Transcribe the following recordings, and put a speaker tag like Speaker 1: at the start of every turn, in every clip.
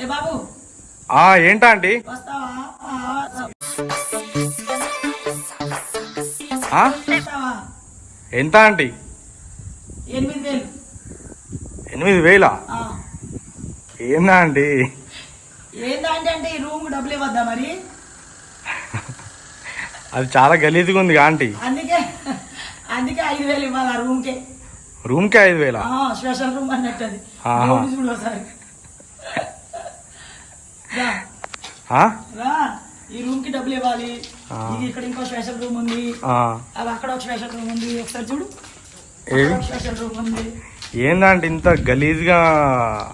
Speaker 1: ఏంటా?
Speaker 2: వస్తావా?
Speaker 1: ఎంత ఆంటీ
Speaker 2: ఎనిమిది వేలు.
Speaker 1: ఏందా
Speaker 2: ఏందంటే ఈ రూమ్ డబ్బులు ఇవ్వద్దా మరి?
Speaker 1: అది చాలా గలీజ్గా ఉంది ఆంటీ.
Speaker 2: అందుకే అందుకే ఐదు వేలు ఇవ్వాలి ఆ రూమ్కే.
Speaker 1: రూమ్కే ఐదు వేలా?
Speaker 2: స్పెషల్ రూమ్ అన్నట్టు అది. చూడు ఒకసారి. ఈ రూమ్కి డబ్బులు ఇవ్వాలి. ఇది ఇక్కడ ఇంకో స్పెషల్ రూమ్ ఉంది. అది అక్కడ ఒక స్పెషల్ రూమ్ ఉంది. ఒకసారి చూడు. స్పెషల్ రూమ్ ఉంది.
Speaker 1: ఏందంటే ఇంత గలీజ్గా?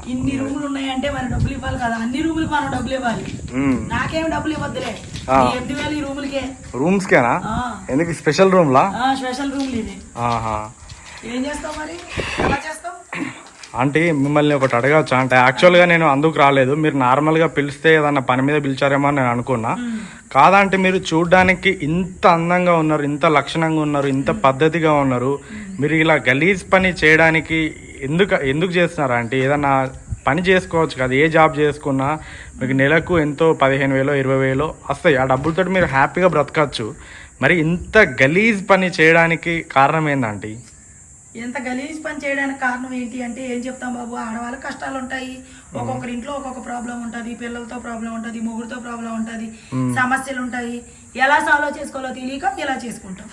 Speaker 2: ఇన్ని రూములు ఉన్నాయంటే మరి డబ్బులు ఇవ్వాలి కదా. అన్ని రూములకి మనం డబ్బులు ఇవ్వాలి. నాకేం డబ్బులు ఇవ్వద్దులే. ఎనిమిది వేలు ఈ రూములకే.
Speaker 1: రూమ్స్కేనా?
Speaker 2: ఆ,
Speaker 1: ఎందుకు స్పెషల్ రూమ్లా
Speaker 2: ఆ, స్పెషల్ రూమ్లు ఇది ఏం చేస్తావు మరి? ఎలా చేస్తావు?
Speaker 1: ఆంటీ మిమ్మల్ని ఒకటి అడగచ్చా అంటే యాక్చువల్గా నేను అందుకు రాలేదు. మీరు నార్మల్గా పిలిస్తే ఏదన్నా పని మీద పిలిచారేమో అని నేను అనుకున్నా. కాదంటే మీరు చూడ్డానికి ఇంత అందంగా ఉన్నారు ఇంత లక్షణంగా ఉన్నారు ఇంత పద్ధతిగా ఉన్నారు. మీరు ఇలా గలీజ్ పని చేయడానికి ఎందుకు ఎందుకు చేస్తున్నారా అంటే ఏదన్నా పని చేసుకోవచ్చు కదా ఏ జాబ్ చేసుకున్నా మీకు నెలకు ఎంతో పదిహేను వేలో ఇరవై వేలో వస్తాయి. ఆ డబ్బులతో మీరు హ్యాపీగా బ్రతకచ్చు. మరి ఇంత గలీజ్ పని చేయడానికి కారణం ఏందంటే
Speaker 2: ఎంత గలీజ్ పని చేయడానికి కారణం ఏంటి అంటే ఏం చెప్తాం బాబు? ఆడవాళ్ళకి కష్టాలు ఉంటాయి. ఒక్కొక్కరి ఇంట్లో ఒక్కొక్క ప్రాబ్లం ఉంటది. పిల్లలతో ప్రాబ్లం ఉంటది. మొగుడుతో ప్రాబ్లం ఉంటది. సమస్యలు ఉంటాయి. ఎలా సాల్వ్ చేసుకోవాలో తెలియక ఇలా చేసుకుంటాం.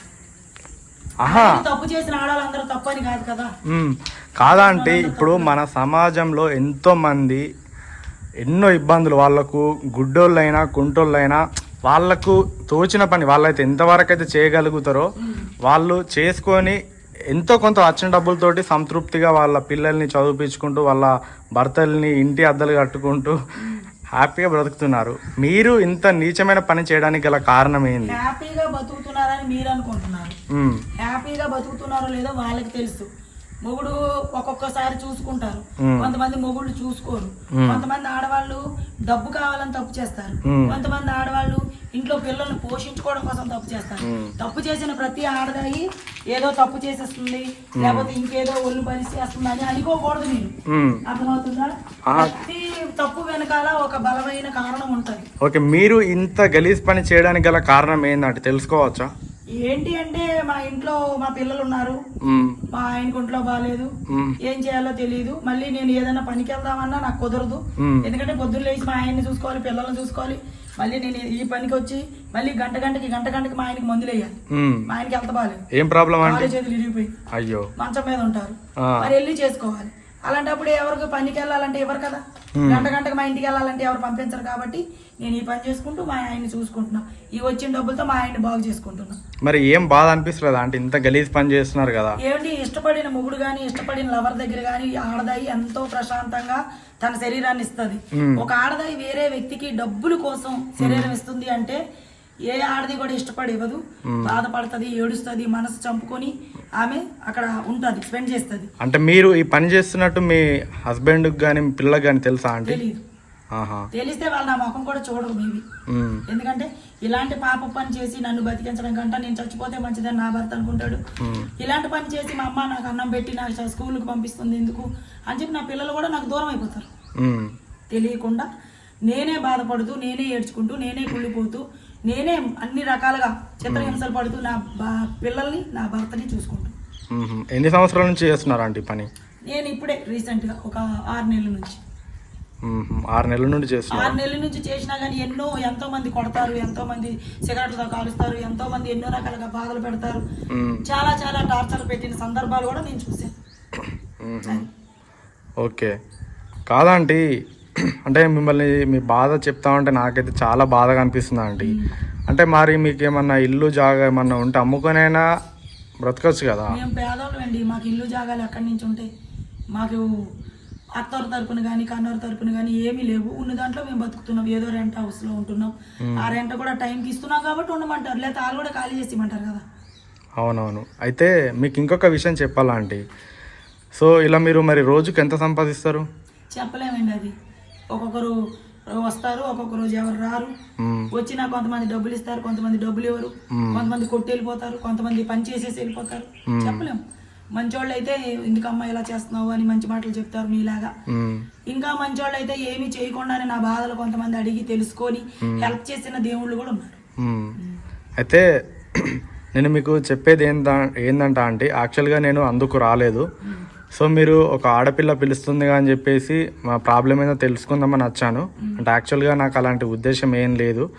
Speaker 2: తప్పు చేసిన ఆడవాళ్ళందరూ తప్పు అని కాదు కదా.
Speaker 1: కాదా అంటే ఇప్పుడు మన సమాజంలో ఎంతో మంది ఎన్నో ఇబ్బందులు. వాళ్ళకు గుడ్డోళ్ళైనా కుంటోళ్ళైనా వాళ్ళకు తోచిన పని వాళ్ళైతే ఎంతవరకు అయితే చేయగలుగుతారో వాళ్ళు చేసుకొని ఎంతో కొంత వచ్చిన డబ్బులతోటి సంతృప్తిగా వాళ్ళ పిల్లల్ని చదివించుకుంటూ వాళ్ళ భర్తల్ని ఇంటి అద్దలు కట్టుకుంటూ హ్యాపీగా బ్రతుకుతున్నారు. మీరు ఇంత నీచమైన పని చేయడానికి గల కారణం ఏంది?
Speaker 2: హ్యాపీగా బతుకుతున్నారని మీరు అనుకుంటున్నారు. హ్యాపీగా బతుకుతున్నారో లేదో వాళ్ళకి తెలుసు. మొగుడు ఒక్కొక్కసారి చూసుకుంటారు. కొంతమంది మొగుళ్ళు చూసుకోరు. కొంతమంది ఆడవాళ్ళు డబ్బు కావాలని తప్పు చేస్తారు. కొంతమంది ఆడవాళ్ళు ఇంట్లో పిల్లల్ని పోషించుకోవడం కోసం తప్పు చేస్తారు. తప్పు చేసిన ప్రతి ఆడదాయి ఏదో తప్పు చేసేస్తుంది లేకపోతే ఇంకేదో ఒళ్ళు పరిస్థితి చేస్తుంది అని అనుకోకూడదు మీరు
Speaker 1: మ్మ్.
Speaker 2: అర్థమవుతుందా. ప్రతి తప్పు వెనకాల ఒక బలమైన కారణం ఉంటది
Speaker 1: ఓకే మీరు ఇంత గలీజ్ పని చేయడానికి గల కారణం ఏందంటే తెలుసుకోవచ్చా
Speaker 2: ఏంటి అంటే మా ఇంట్లో మా పిల్లలు ఉన్నారు. మా ఆయనకు ఒంట్లో బాగాలేదు. ఏం చేయాలో తెలియదు మళ్ళీ నేను ఏదైనా పనికి వెళ్దామన్నా నాకు కుదరదు. ఎందుకంటే పొద్దున్న లేచి మా ఆయన్ని చూసుకోవాలి పిల్లల్ని చూసుకోవాలి. మళ్ళీ నేను ఈ పనికి వచ్చి మళ్ళీ గంట గంటకి గంట గంటకి మా ఆయనకి మందులు వేయాలి. మా ఆయనకి ఎంత బాగాలేదు
Speaker 1: ఏం ప్రాబ్లం
Speaker 2: చేతులు ఇరిగిపోయి
Speaker 1: అయ్యో.
Speaker 2: మంచం మీద ఉంటారు. మరి వెళ్ళి చేసుకోవాలి. అలాంటప్పుడు ఎవరికి పనికి వెళ్ళాలంటే ఎవరు కదా?
Speaker 1: మ్మ్.
Speaker 2: గంట గంటకి మా ఇంటికి వెళ్ళాలంటే ఎవరు పంపించరు కాబట్టి నేను ఈ పని చేసుకుంటూ మా ఆయన్ని చూసుకుంటున్నా. ఈ వచ్చిన డబ్బులతో మా ఆయన్ని బాగు చేసుకుంటున్నా.
Speaker 1: మరి ఏం బాధ అనిపిస్తుంది అంటే ఇంత గలీజ్ పని చేస్తున్నారు కదా.
Speaker 2: ఏమిటి ఇష్టపడిన మొగుడు గాని ఇష్టపడిన లవర్ దగ్గర గాని ఈ ఆడదాయి ఎంతో ప్రశాంతంగా తన శరీరాన్ని ఇస్తుంది.
Speaker 1: మ్మ్.
Speaker 2: ఒక ఆడదాయి వేరే వ్యక్తికి డబ్బుల కోసం శరీరం ఇస్తుంది అంటే ఏ ఆడది కూడా ఇష్టపడి ఇవ్వదు. బాధపడుతుంది ఏడుస్తుంది మనసు చంపుకొని ఆమె అక్కడ ఉంటది స్పెండ్ చేస్తుంది.
Speaker 1: అంటే మీరు ఈ పని చేస్తున్నట్టు మీ హస్బెండ్కి కానీ మీ పిల్లకి కానీ తెలుసా అంటే
Speaker 2: తెలియదు తెలిస్తే వాళ్ళు నా ముఖం కూడా చూడరు మేబీ. ఎందుకంటే ఇలాంటి పాప పని చేసి నన్ను బతికించడం కంటే నేను చచ్చిపోతే మంచిదని నా భర్త అనుకుంటాడు. ఇలాంటి పని చేసి మా అమ్మ నాకు అన్నం పెట్టి నాకు స్కూల్కి పంపిస్తుంది ఎందుకు? అని చెప్పి నా పిల్లలు కూడా నాకు దూరం అయిపోతారు. తెలియకుండా నేనే బాధపడుతూ నేనే ఏడ్చుకుంటూ నేనే కుళ్ళిపోతూ నేనే అన్ని రకాలుగా చిత్రహింసలు పడుతూ నా బా- పిల్లల్ని నా భర్తని చూసుకుంటూ.
Speaker 1: మ్మ్. ఎన్ని సంవత్సరాల నుంచి చేస్తున్నారు పని?
Speaker 2: నేను ఇప్పుడే రీసెంట్గా ఒక ఆరు నెలల నుంచి.
Speaker 1: ఆరు నెలల నుండి చేస్తున్నారు?
Speaker 2: ఆరు నెలల నుంచి చేసినా కానీ ఎన్నో ఎంతో మంది కొడతారు ఎంతో మంది సిగరెట్లతో కాలుస్తారు ఎంతో మంది ఎన్నో రకాలుగా బాధలు పెడతారు. చాలా చాలా టార్చర్ పెట్టిన సందర్భాలు కూడా నేను చూసాను.
Speaker 1: ఓకే. కాదండి అంటే మిమ్మల్ని మీ బాధ చెప్తా ఉంటే నాకైతే చాలా బాధగా అనిపిస్తుంది ఆంటీ? అంటే మరి మీకు ఏమన్నా ఇల్లు జాగా ఏమన్నా ఉంటే అమ్ముకొనైనా బ్రతకచ్చు కదా?
Speaker 2: మేము పేదవాళ్ళం అండి మాకు ఇల్లు జాగాలు ఎక్కడి నుంచి ఉంటాయి? మాకు అత్తోరు తరపున కానీ కన్నోరు తరపున కానీ ఏమీ లేవు. ఉన్న దాంట్లో మేము బతుకుతున్నాం. ఏదో రెంట్ హౌస్లో ఉంటున్నాం. ఆ రెంట్ కూడా టైంకి ఇస్తున్నాం కాబట్టి ఉండమంటారు. లేకపోతే వాళ్ళు కూడా ఖాళీ చేసి ఇమ్మంటారు కదా.
Speaker 1: అవునవును. అయితే మీకు ఇంకొక విషయం చెప్పాలా ఆంటీ? సో ఇలా మీరు మరి రోజుకి ఎంత సంపాదిస్తారు?
Speaker 2: చెప్పలేమండి అది. ఒక్కొక్కరు వస్తారు ఒక్కొక్క రోజు ఎవరు రారు. వచ్చినా కొంతమంది డబ్బులు ఇస్తారు కొంతమంది డబ్బులు ఇవ్వరు. కొంతమంది కొట్టి వెళ్ళిపోతారు కొంతమంది పని చేసేసి వెళ్ళిపోతారు చెప్పలేము మంచోళ్ళు అయితే ఎందుకమ్మా ఇలా చేస్తున్నావు అని మంచి మాటలు చెప్తారు మీలాగా. ఇంకా మంచోళ్ళు అయితే ఏమీ చేయకుండానే నా బాధలు కొంతమంది అడిగి తెలుసుకొని హెల్ప్ చేసిన దేవుళ్ళు కూడా ఉన్నారు.
Speaker 1: అయితే నేను మీకు చెప్పేది ఏందా ఏందంట అంటే యాక్చువల్గా నేను అందుకు రాలేదు. సో మీరు ఒక ఆడపిల్ల పిలుస్తుంది అని చెప్పేసి మా ప్రాబ్లం ఏదో తెలుసుకుందామని వచ్చాను. అంటే యాక్చువల్గా నాకు అలాంటి ఉద్దేశం ఏం లేదు.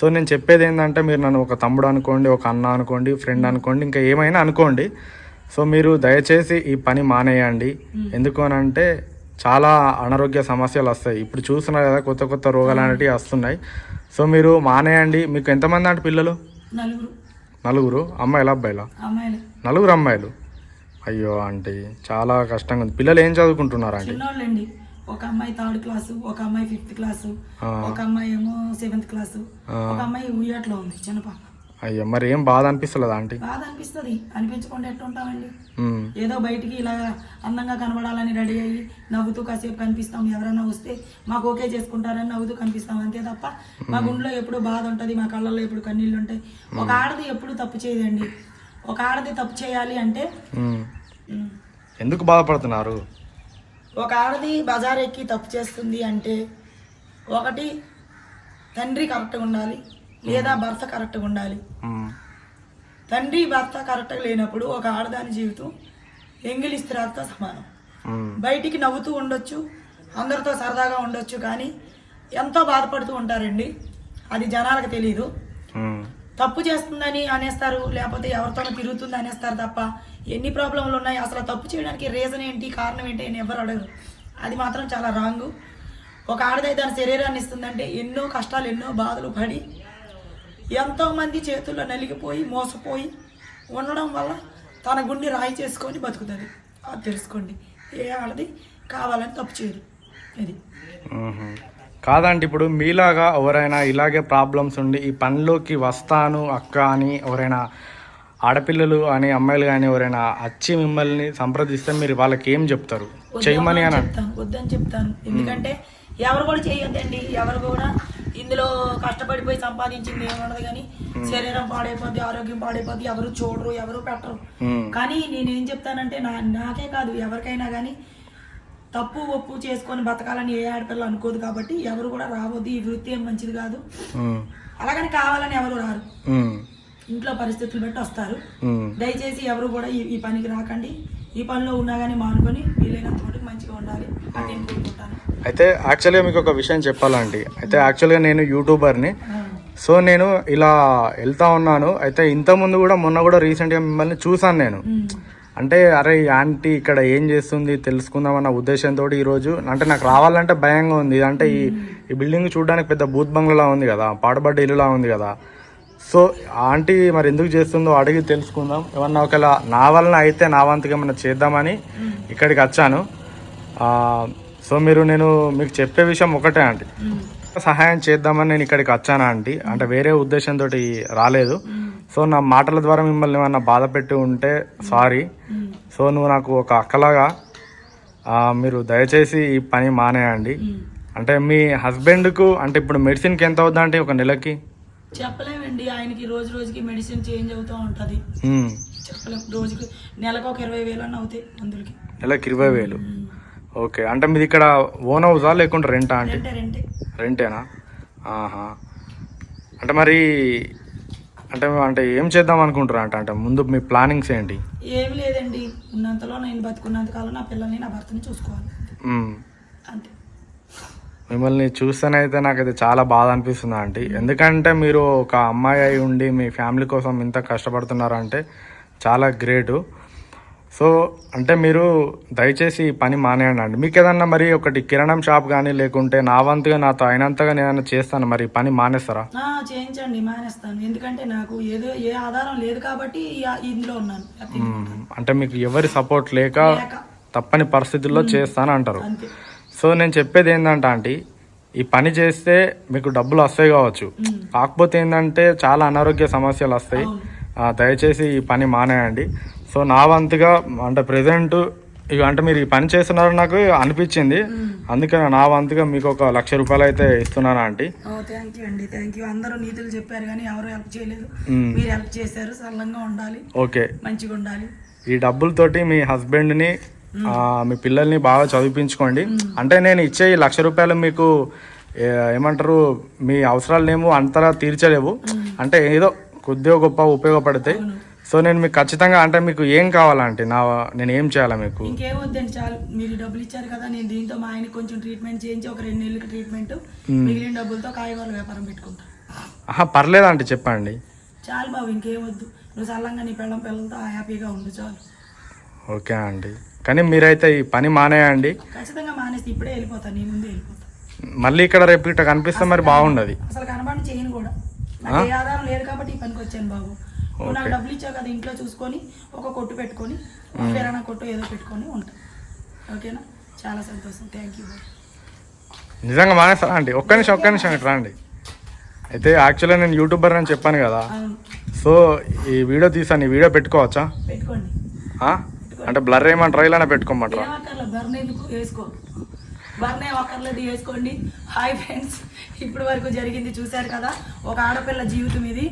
Speaker 1: సో నేను చెప్పేది ఏంటంటే మీరు నన్ను ఒక తమ్ముడు అనుకోండి ఒక అన్న అనుకోండి ఫ్రెండ్ అనుకోండి ఇంకా ఏమైనా అనుకోండి. సో మీరు దయచేసి ఈ పని మానేయండి. ఎందుకు అని అంటే చాలా అనారోగ్య సమస్యలు వస్తాయి. ఇప్పుడు చూస్తున్నారు కదా కొత్త కొత్త రోగాలు అనేటివి వస్తున్నాయి. సో మీరు మానేయండి. మీకు ఎంతమంది అంటే పిల్లలు?
Speaker 2: నలుగురు.
Speaker 1: అమ్మాయిల అబ్బాయిలా? నలుగురు అమ్మాయిలు. అయ్యో ఆంటీ చాలా కష్టంగా ఉంది. పిల్లలు ఏం చదువుకుంటున్నారు ఆంటీ?
Speaker 2: చిన్నోళ్ళండి. ఒక అమ్మాయి థర్డ్ క్లాసు ఒక అమ్మాయి ఫిఫ్త్ క్లాసు. ఒక అమ్మాయి ఏమో సెవెంత్ క్లాసు. ఒక అమ్మాయి ఉయ్యట్లో ఉంది చిన్న పాప
Speaker 1: అయ్యో మరి ఏం బాధ అనిపిస్తలేదా ఆంటీ?
Speaker 2: బాధ అనిపిస్తుంది. అనిపించకుండా ఎట్లా ఉంటామండి
Speaker 1: ఉమ్,
Speaker 2: ఏదో బయటికి ఇలా అందంగా కనబడాలని రెడీ అయ్యి నవ్వుతూ కాసేపు కనిపిస్తాం. ఎవరైనా వస్తే మాకు ఓకే చేసుకుంటారని నవ్వుతూ కనిపిస్తాం. అంతే తప్ప మా గుండెలో ఎప్పుడు బాధ ఉంటుంది మా కళ్ళల్లో ఎప్పుడు కన్నీళ్ళు ఉంటాయి. ఒక ఆడది ఎప్పుడు తప్పు చేయదండి. ఒక ఆడది తప్పు చేయాలి అంటే?
Speaker 1: ఎందుకు బాధపడుతున్నారు?
Speaker 2: ఒక ఆడది బజార్ ఎక్కి తప్పు చేస్తుంది అంటే ఒకటి తండ్రి కరెక్ట్గా ఉండాలి లేదా భర్త కరెక్ట్గా ఉండాలి. తండ్రి భర్త కరెక్ట్గా లేనప్పుడు ఒక ఆడదాని జీవితం ఎంగిలి స్థిరాలతో సమానం. బయటికి నవ్వుతూ ఉండొచ్చు అందరితో సరదాగా ఉండొచ్చు కానీ ఎంతో బాధపడుతూ ఉంటారండి. అది జనాలకు తెలియదు తప్పు చేస్తుందని అనేస్తారు లేకపోతే ఎవరితోనో తిరుగుతుంది అనేస్తారు తప్ప ఎన్ని ప్రాబ్లంలు ఉన్నాయి? అసలు తప్పు చేయడానికి రీజన్ ఏంటి? కారణం ఏంటి? అని ఎవరు అడగరు. అది మాత్రం చాలా రాంగు ఒక ఆడదై దాని శరీరాన్ని ఇస్తుందంటే ఎన్నో కష్టాలు ఎన్నో బాధలు పడి ఎంతోమంది చేతుల్లో నలిగిపోయి మోసపోయి ఉండడం వల్ల తన గుండె రాయి చేసుకొని బతుకుతుంది. అది తెలుసుకోండి. ఏ ఆడది కావాలని తప్పు చేయదు. ఇది
Speaker 1: కాదండి ఇప్పుడు మీలాగా ఎవరైనా ఇలాగే ప్రాబ్లమ్స్ ఉండి ఈ పనిలోకి వస్తాను అక్క అని ఎవరైనా ఆడపిల్లలు అని అమ్మాయిలు కానీ ఎవరైనా వచ్చి మిమ్మల్ని సంప్రదిస్తే మీరు వాళ్ళకి ఏం చెప్తారు? చేయమని అని
Speaker 2: వద్దని చెప్తాను. ఎందుకంటే ఎవరు కూడా చేయొద్దండి. ఎవరు కూడా ఇందులో కష్టపడిపోయి సంపాదించింది ఏమన్నది కానీ శరీరం పాడైపోద్ది ఆరోగ్యం పాడైపోద్ది ఎవరు చూడరు ఎవరు పెట్టరు. కానీ నేనేం చెప్తానంటే నా నాకే కాదు ఎవరికైనా కానీ తప్పు ఒప్పు చేసుకొని బతకాలని ఏ ఆడపిల్ల అనుకోదు కాబట్టి ఎవరు కూడా రావద్దు. ఈ వృత్తి ఏం మంచిది కాదు. అలాగని కావాలని ఎవరు రారు. ఇంట్లో పరిస్థితులు బట్టి వస్తారు. దయచేసి ఎవరు కూడా ఈ పనికి రాకండి. ఈ పనిలో ఉన్నా కానీ మానుకొని వీలైనంత మటుకు మంచిగా ఉండాలి. కోరుకుంటాను.
Speaker 1: అయితే యాక్చువల్గా మీకు ఒక విషయం చెప్పాలండి. అయితే యాక్చువల్గా నేను యూట్యూబర్ని సో నేను ఇలా వెళ్తా ఉన్నాను. అయితే ఇంతకుముందు కూడా మొన్న కూడా రీసెంట్గా మిమ్మల్ని చూసాను నేను. అంటే అరే ఆంటీ ఇక్కడ ఏం చేస్తుంది తెలుసుకుందామన్న ఉద్దేశంతో ఈరోజు అంటే నాకు రావాలంటే భయంగా ఉంది. అంటే ఈ ఈ బిల్డింగ్ చూడడానికి పెద్ద బూత్ బంగ్లాలా ఉంది కదా పాడుబడ్డ ఇల్లులా ఉంది కదా. సో ఆంటీ మరి ఎందుకు చేస్తుందో అడిగి తెలుసుకుందాం. ఏమన్నా ఒకవేళ నా వలన అయితే నా వంతుగా ఏమన్నా చేద్దామని ఇక్కడికి వచ్చాను. సో మీరు నేను మీకు చెప్పే విషయం ఒకటే ఆంటీ. సహాయం చేద్దామని నేను ఇక్కడికి వచ్చానా ఆంటీ. అంటే వేరే ఉద్దేశంతో రాలేదు. సో నా మాటల ద్వారా మిమ్మల్ని ఏమన్నా బాధ పెట్టి ఉంటే సారీ. సో నువ్వు నాకు ఒక అక్కలాగా మీరు దయచేసి ఈ పని మానేయండి. అంటే మీ హస్బెండ్కు అంటే ఇప్పుడు మెడిసిన్కి ఎంత అవుద్దా అంటే ఒక నెలకి?
Speaker 2: చెప్పలేమండి ఆయనకి రోజు రోజుకి మెడిసిన్ చేంజ్ అవుతూ ఉంటుంది. చెప్పలేం రోజుకి నెలకు ఒక ఇరవై వేలు అన్న అవుతాయి మందులకి.
Speaker 1: నెలకి ఇరవై వేలు. ఓకే అంటే మీది ఇక్కడ ఓన్ హౌసా లేకుంటే రెంటా అంటే
Speaker 2: రెంటే రెంటే.
Speaker 1: రెంటేనా? ఆహా. అంటే మరి అంటే అంటే ఏం చేద్దాం అనుకుంటారా అంటే? అంటే ముందు మీ ప్లానింగ్స్ ఏంటి?
Speaker 2: ఏమి లేదండి. ఉన్నంతలో నేను బతుకున్నంత కాలం నా పిల్లల్ని నా భర్తని చూసుకోవాలి. అంతే.
Speaker 1: మిమ్మల్ని చూస్తేనైతే నాకైతే చాలా బాధ అనిపిస్తుంది ఆంటీ. ఎందుకంటే మీరు ఒక అమ్మాయి అయి ఉండి మీ ఫ్యామిలీ కోసం ఇంత కష్టపడుతున్నారంటే చాలా గ్రేటు. సో అంటే మీరు దయచేసి ఈ పని మానేయండి. అండి మీకు ఏదన్నా మరి ఒకటి కిరాణం షాప్ కానీ లేకుంటే నా వంతుగా నాతో అయినంతగా నేను చేస్తాను మరి పని మానేస్తారా?
Speaker 2: చేయించండి మానేస్తాను. ఎందుకంటే నాకు ఏదో ఏ ఆధారం లేదు కాబట్టి ఇందులో ఉన్నాను.
Speaker 1: అంటే మీకు ఎవరి సపోర్ట్ లేక తప్పని పరిస్థితుల్లో చేస్తాను అంటారు. సో నేను చెప్పేది ఏంటంటే ఆంటీ ఈ పని చేస్తే మీకు డబ్బులు వస్తాయి కావచ్చు. కాకపోతే ఏంటంటే చాలా అనారోగ్య సమస్యలు వస్తాయి. దయచేసి ఈ పని మానేయండి. సో నా వంతుగా అంటే ప్రజెంట్ ఇక అంటే మీరు ఈ పని చేస్తున్నారని నాకు అనిపించింది.
Speaker 2: ఉమ్.
Speaker 1: అందుకే నా వంతుగా మీకు ఒక లక్ష రూపాయలు అయితే ఇస్తున్నాను ఆంటీ?
Speaker 2: థ్యాంక్ యూ అండి థ్యాంక్ యూ అందరూ నీతులు చెప్పారు కానీ ఎవరు హెల్ప్ చేయలేదు. మీరు హెల్ప్ చేశారు సరళంగా ఉండాలి.
Speaker 1: ఓకే.
Speaker 2: మంచిగా ఉండాలి.
Speaker 1: ఈ డబ్బులతోటి మీ హస్బెండ్ని మీ పిల్లల్ని బాగా చదివించుకోండి. అంటే నేను ఇచ్చే ఈ లక్ష రూపాయలు మీకు ఏమంటారు మీ అవసరాలనేమో అంతలా తీర్చలేవు. అంటే ఏదో కొద్దిగా గొప్ప ఉపయోగపడతాయి. సో నేను మీకు ఖచ్చితంగా అంటే మీకు ఏం కావాలంటే నా నేను ఏం చేయాలా మీకు?
Speaker 2: ఇంకేం వద్దండి చాలు. మీరు డబ్బులు ఇచ్చారు కదా నేను దీంతో మా ఆయనకి కొంచెం ట్రీట్మెంట్ చేయించి ఒక రెండు నెలలకి ట్రీట్మెంట్ మిగిలిన డబ్బులతో కాయగూరల వ్యాపారం పెట్టుకుంటా.
Speaker 1: ఆహా పర్లేదంటే చెప్పండి.
Speaker 2: చాలు బాబు ఇంకేం వద్దు. నువ్వు సల్లంగా నీ పిల్లం పిల్లలతో హ్యాపీగా ఉండు చాలు.
Speaker 1: ఓకే అండి. కానీ మీరైతే ఈ పని మానేయండి.
Speaker 2: ఖచ్చితంగా మానేసి ఇప్పుడే వెళ్ళిపోతాను నీ ముందే వెళ్ళిపోతా.
Speaker 1: మళ్ళీ ఇక్కడ రేపు ఇట్లా కనిపిస్తే మరి బాగుండదు.
Speaker 2: అసలు కనబడి చేయను కూడా. ఆధారం లేదు కాబట్టి ఈ పనికి వచ్చాను బాబు. నువ్వు నాకు డబ్బులు ఇచ్చావు కదా ఇంట్లో చూసుకొని ఒక కొట్టు పెట్టుకొని ఒక కిరాణా కొట్టు ఏదో పెట్టుకొని ఉంటా. ఓకేనా? చాలా సంతోషం. థ్యాంక్ యూ
Speaker 1: నిజంగా మానేస్తారా అండి? ఒక్క నిమిషం ఒక్క నిమిషం ఇట్లా రండి. అయితే యాక్చువల్గా నేను యూట్యూబర్ అని చెప్పాను కదా. సో ఈ వీడియో తీసాను. ఈ వీడియో పెట్టుకోవచ్చా? అంటే బ్లర్ ఏమంటారా ఇలానే పెట్టుకోమంటారా?
Speaker 2: బర్న్ అక్కర్లేదు వేసుకోండి. హాయ్ ఫ్రెండ్స్ ఇప్పటి వరకు జరిగింది చూశారు కదా? ఒక ఆడపిల్ల జీవితం ఇది.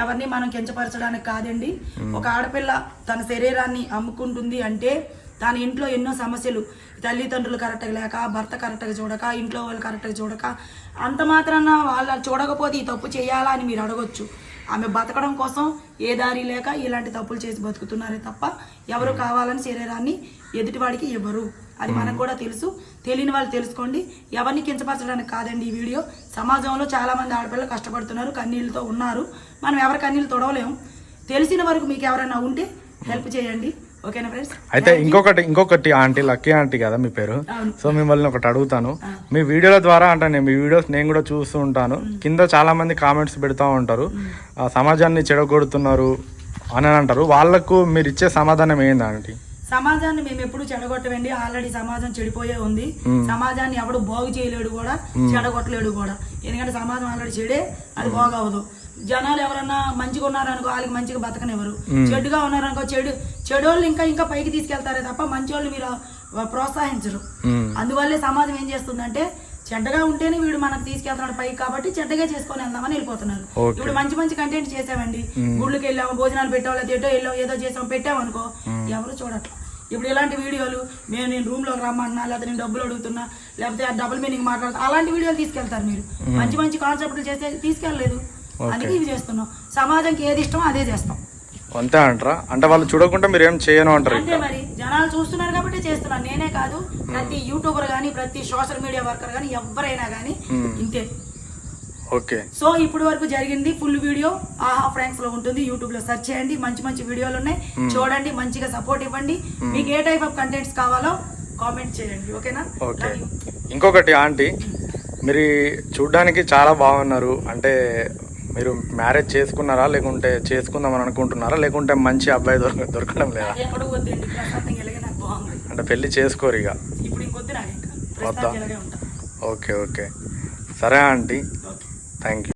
Speaker 2: ఎవరిని మనం కించపరచడానికి కాదండి. ఒక ఆడపిల్ల తన శరీరాన్ని అమ్ముకుంటుంది అంటే తన ఇంట్లో ఎన్నో సమస్యలు తల్లిదండ్రులు కరెక్ట్గా లేక భర్త కరెక్ట్గా చూడక ఇంట్లో వాళ్ళు కరెక్ట్గా చూడక అంత మాత్రాన వాళ్ళ చూడకపోతే ఈ తప్పు చేయాలా అని మీరు అడగొచ్చు. ఆమె బతకడం కోసం ఏ దారి లేక ఇలాంటి తప్పులు చేసి బతుకుతున్నారే తప్ప ఎవరు కావాలని శరీరాన్ని ఎదుటివాడికి ఇవ్వరు. అది మనకు కూడా తెలుసు. తెలియని వాళ్ళు తెలుసుకోండి. ఎవరిని కించపరచడానికి కాదండి ఈ వీడియో. సమాజంలో చాలా మంది ఆడపిల్లలు కష్టపడుతున్నారు కన్నీళ్ళతో ఉన్నారు. మనం ఎవరి కన్నీళ్ళు తొడవలేము. తెలిసిన వరకు మీకు ఎవరైనా ఉంటే హెల్ప్ చేయండి. ఓకేనా ఫ్రెండ్స్?
Speaker 1: అయితే ఇంకొకటి ఇంకొకటి ఆంటీ లక్కీ ఆంటీ కదా మీ పేరు? సో మిమ్మల్ని ఒకటి అడుగుతాను. మీ వీడియోల ద్వారా అంటే నేను మీ వీడియోస్ నేను కూడా చూస్తూ ఉంటాను. కింద చాలా మంది కామెంట్స్ పెడతా ఉంటారు. ఆ సమాజాన్ని చెడగొడుతున్నారు అని అంటారు. వాళ్ళకు మీరు ఇచ్చే సమాధానం ఏంది ఆంటీ?
Speaker 2: సమాజాన్ని మేము ఎప్పుడు చెడగొట్టమండి. ఆల్రెడీ సమాజం చెడిపోయే ఉంది. సమాజాన్ని ఎవడు బాగు చేయలేడు కూడా చెడగొట్టలేడు కూడా. ఎందుకంటే సమాజం ఆల్రెడీ చెడే అది బాగవదు జనాలు ఎవరన్నా మంచిగా ఉన్నారనుకో వాళ్ళకి మంచిగా బతకనివ్వరు. చెడుగా ఉన్నారనుకో చెడు చెడోళ్ళు ఇంకా ఇంకా పైకి తీసుకెళ్తారే తప్ప మంచి వాళ్ళు మీరు ప్రోత్సహించరు. అందువల్లే సమాజం ఏం చేస్తుందంటే చెడ్డగా ఉంటేనే వీడు మనకు తీసుకెళ్తున్నాడు పైకి కాబట్టి చెడ్డగా చేసుకొని వెళ్దామని వెళ్ళిపోతున్నారు. ఇప్పుడు మంచి మంచి కంటెంట్ చేసామండి. గుళ్ళకి వెళ్ళాము భోజనాలు పెట్టాము లేదా ఏదో చేసాం పెట్టామనుకో ఎవరు చూడట్లా? ఇప్పుడు ఇలాంటి వీడియోలు నేను రూమ్లోకి రమ్మన్నా లేకపోతే నేను డబ్బులు అడుగుతున్నా లేకపోతే ఆ డబుల్ మీనింగ్ మాట్లాడుతా అలాంటి వీడియోలు తీసుకెళ్తారు మీరు. మంచి మంచి కాన్సెప్ట్లు చేస్తే తీసుకెళ్ళలేదు. అందుకే ఇవి చేస్తున్నాం. సమాజంకి ఏది ఇష్టమో అదే చేస్తాం.
Speaker 1: అంతే అంటారా? అంటే వాళ్ళు చూడకుండా మీరు ఏం చేయను అంటారు
Speaker 2: అంతే మరి. జనాలు చూస్తున్నారు కాబట్టి చేస్తున్నాను. నేనే కాదు ప్రతి యూట్యూబర్ కానీ ప్రతి సోషల్ మీడియా వర్కర్ కానీ ఎవరైనా కానీ ఇంతే.
Speaker 1: ఓకే.
Speaker 2: సో ఇప్పుడు వరకు జరిగింది ఫుల్ వీడియో. ఆహా ఫ్రాంక్స్లో ఉంటుంది యూట్యూబ్లో సెర్చ్ చేయండి. మంచి మంచి వీడియోలు ఉన్నాయి. చూడండి మంచిగా సపోర్ట్ ఇవ్వండి. మీకు ఏ టైప్ ఆఫ్ కంటెంట్స్ కావాలో కామెంట్ చేయండి ఓకేనా?
Speaker 1: ఓకే. ఇంకొకటి ఆంటీ. మీరు చూడ్డానికి చాలా బాగున్నారు. అంటే మీరు మ్యారేజ్ చేసుకున్నారా? లేకుంటే చేసుకుందామని అనుకుంటున్నారా? లేకుంటే మంచి అబ్బాయి దొరక దొరకడం లేదా? అంటే పెళ్ళి చేసుకోరు ఇక. వద్దా? Okay okay. సరే ఆంటీ.
Speaker 2: Okay
Speaker 1: thank you